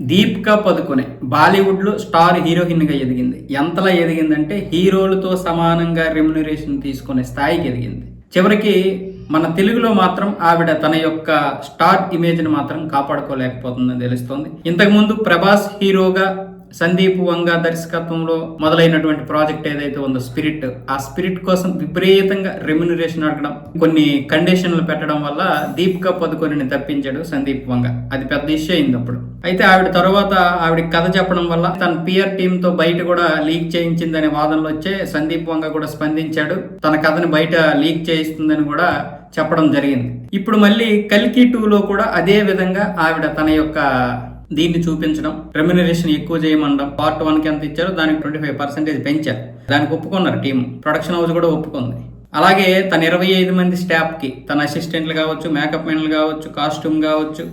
దీపికా పదుకొనే. బాలీవుడ్లో స్టార్ హీరోయిన్గా ఎదిగింది. ఎంతలా ఎదిగిందంటే హీరోలతో సమానంగా రెమ్యునరేషన్ తీసుకునే స్థాయికి ఎదిగింది. చివరికి మన తెలుగులో మాత్రం ఆవిడ తన యొక్క స్టార్ ఇమేజ్ని మాత్రం కాపాడుకోలేకపోతుందని తెలుస్తోంది. ఇంతకుముందు ప్రభాస్ హీరోగా సందీప్ వంగ దర్శకత్వంలో మొదలైనటువంటి ప్రాజెక్ట్ ఏదైతే ఉందో స్పిరిట్ ఆ స్పిరిట్ కోసం విపరీతంగా రెమ్యునరేషన్ అడగడం కొన్ని కండిషన్లు పెట్టడం వల్ల దీపికా పదుకొనిని తప్పించాడు సందీప్ వంగ. అది పెద్ద ఇష్యూ అయింది అప్పుడు. అయితే ఆవిడ తర్వాత ఆవిడ కథ చెప్పడం వల్ల తన పిఆర్ టీమ్తో బయట కూడా లీక్ చేయించిందనే వాదనలు వచ్చే సందీప్ వంగ కూడా స్పందించాడు. తన కథని బయట లీక్ చేయిస్తుందని కూడా చెప్పడం జరిగింది. ఇప్పుడు మళ్ళీ కల్కి టూలో కూడా అదే విధంగా ఆవిడ తన యొక్క దీన్ని చూపించడం రెమ్యునరేషన్ ఎక్కువ చేయమండం పార్ట్ వన్కి ఎంత ఇచ్చారో దానికి ట్వంటీ ఫైవ్ పర్సెంటేజ్ పెంచారు. దానికి ఒప్పుకున్నారు టీం ప్రొడక్షన్ హౌస్ కూడా ఒప్పుకుంది. అలాగే తన ఇరవై ఐదు మంది స్టాఫ్కి తన అసిస్టెంట్లు కావచ్చు మేకప్ మెన్లు కావచ్చు కాస్ట్యూమ్ కావచ్చు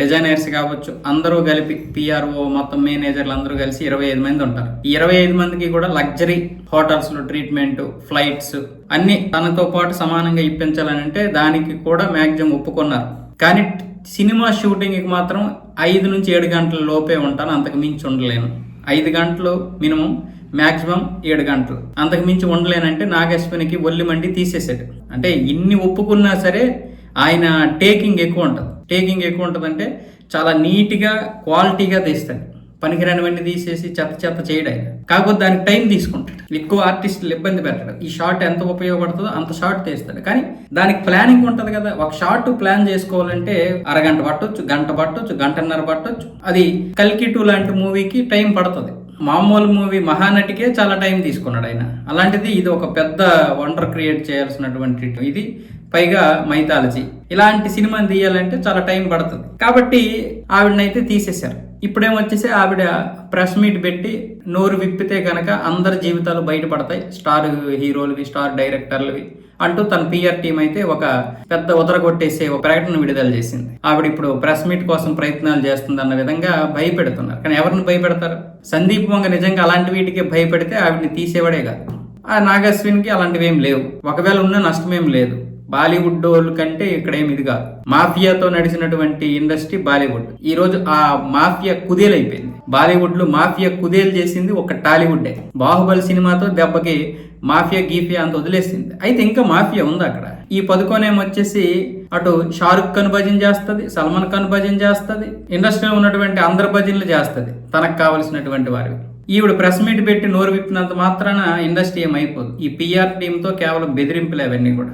డిజైనర్స్ కావచ్చు అందరూ కలిపి పిఆర్ఓ మొత్తం మేనేజర్లు అందరూ కలిసి ఇరవై ఐదు మంది ఉంటారు. ఈ ఇరవై ఐదు మందికి కూడా లగ్జరీ హోటల్స్లో ట్రీట్మెంట్ ఫ్లైట్స్ అన్ని తనతో పాటు సమానంగా ఇప్పించాలని అంటే దానికి కూడా మ్యాక్సిమం ఒప్పుకున్నారు. కానీ సినిమా షూటింగ్కి మాత్రం ఐదు నుంచి ఏడు గంటల లోపే ఉంటాను. అంతకు మించి ఉండలేను. ఐదు గంటలు మినిమం మ్యాక్సిమం ఏడు గంటలు. అంతకు మించి ఉండలేనంటే నాగేశ్వనికి ఒల్లి మండి తీసేసాడు అంటే ఇన్ని ఒప్పుకున్నా సరే ఆయన టేకింగ్ ఎక్కువ ఉంటుంది. టేకింగ్ ఎక్కువ ఉంటుంది అంటే చాలా నీట్గా క్వాలిటీగా తీస్తాడు. పనికిరానివన్నీ తీసేసి చెత్త చెత్త చేయడం కాకపోతే దానికి టైం తీసుకుంటాడు. ఎక్కువ ఆర్టిస్టులు ఇబ్బంది పెట్టడం ఈ షార్ట్ ఎంత ఉపయోగపడుతుందో అంత షార్ట్ తీస్తాడు. కానీ దానికి ప్లానింగ్ ఉంటుంది కదా. ఒక షార్ట్ ప్లాన్ చేసుకోవాలంటే అరగంట పట్టొచ్చు గంట పట్టొచ్చు గంటన్నర పట్టొచ్చు. అది కల్కి టూ లాంటి మూవీకి టైం పడుతుంది. మామూలు మూవీ మహానటికే చాలా టైం తీసుకున్నాడు ఆయన. అలాంటిది ఇది ఒక పెద్ద వండర్ క్రియేట్ చేయాల్సినటువంటి ఇది పైగా మైథాలజీ. ఇలాంటి సినిమాని తీయాలంటే చాలా టైం పడుతుంది. కాబట్టి ఆవిడనైతే తీసేశారు. ఇప్పుడేమొచ్చేసి ఆవిడ ప్రెస్ మీట్ పెట్టి నోరు విప్పితే కనుక అందరి జీవితాలు బయటపడతాయి. స్టార్ హీరోలవి స్టార్ డైరెక్టర్లవి అంటూ తన పిఆర్ టీం అయితే ఒక పెద్ద ఉదరగొట్టేసే ఒక ప్రకటన విడుదల చేసింది. ఆవిడ ఇప్పుడు ప్రెస్ మీట్ కోసం ప్రయత్నాలు చేస్తుంది అన్న విధంగా భయపెడుతున్నారు. కానీ ఎవరిని భయపెడతారు? సందీప్ వంగ నిజంగా అలాంటి వీటికి భయపెడితే ఆవిడని తీసేవాడే కాదు. ఆ నాగశ్విన్కి అలాంటివి ఏం లేవు. ఒకవేళ ఉన్న నష్టమేం లేదు. బాలీవుడ్ వాళ్ళ కంటే ఇక్కడేమి ఇది కాదు. మాఫియాతో నడిచినటువంటి ఇండస్ట్రీ బాలీవుడ్. ఈ రోజు ఆ మాఫియా కుదేలైపోయింది. బాలీవుడ్లో మాఫియా కుదేలు చేసింది ఒక టాలీవుడ్ బాహుబలి సినిమాతో దెబ్బకి మాఫియా గీఫియా అంత వదిలేసింది. అయితే ఇంకా మాఫియా ఉంది అక్కడ? ఈ పదుకోనేమో వచ్చేసి అటు షారుఖ్ ఖాన్ భజన చేస్తుంది సల్మాన్ ఖాన్ భజన చేస్తుంది ఇండస్ట్రీలో ఉన్నటువంటి అందరు భజనలు చేస్తుంది తనకు కావలసినటువంటి వారు. ఈవిడ ప్రెస్ మీట్ పెట్టి నోరు విప్పినంత మాత్రాన ఇండస్ట్రీ ఏమైపోదు. ఈ పిఆర్ టీంతో కేవలం బెదిరింపులే అవన్నీ కూడా.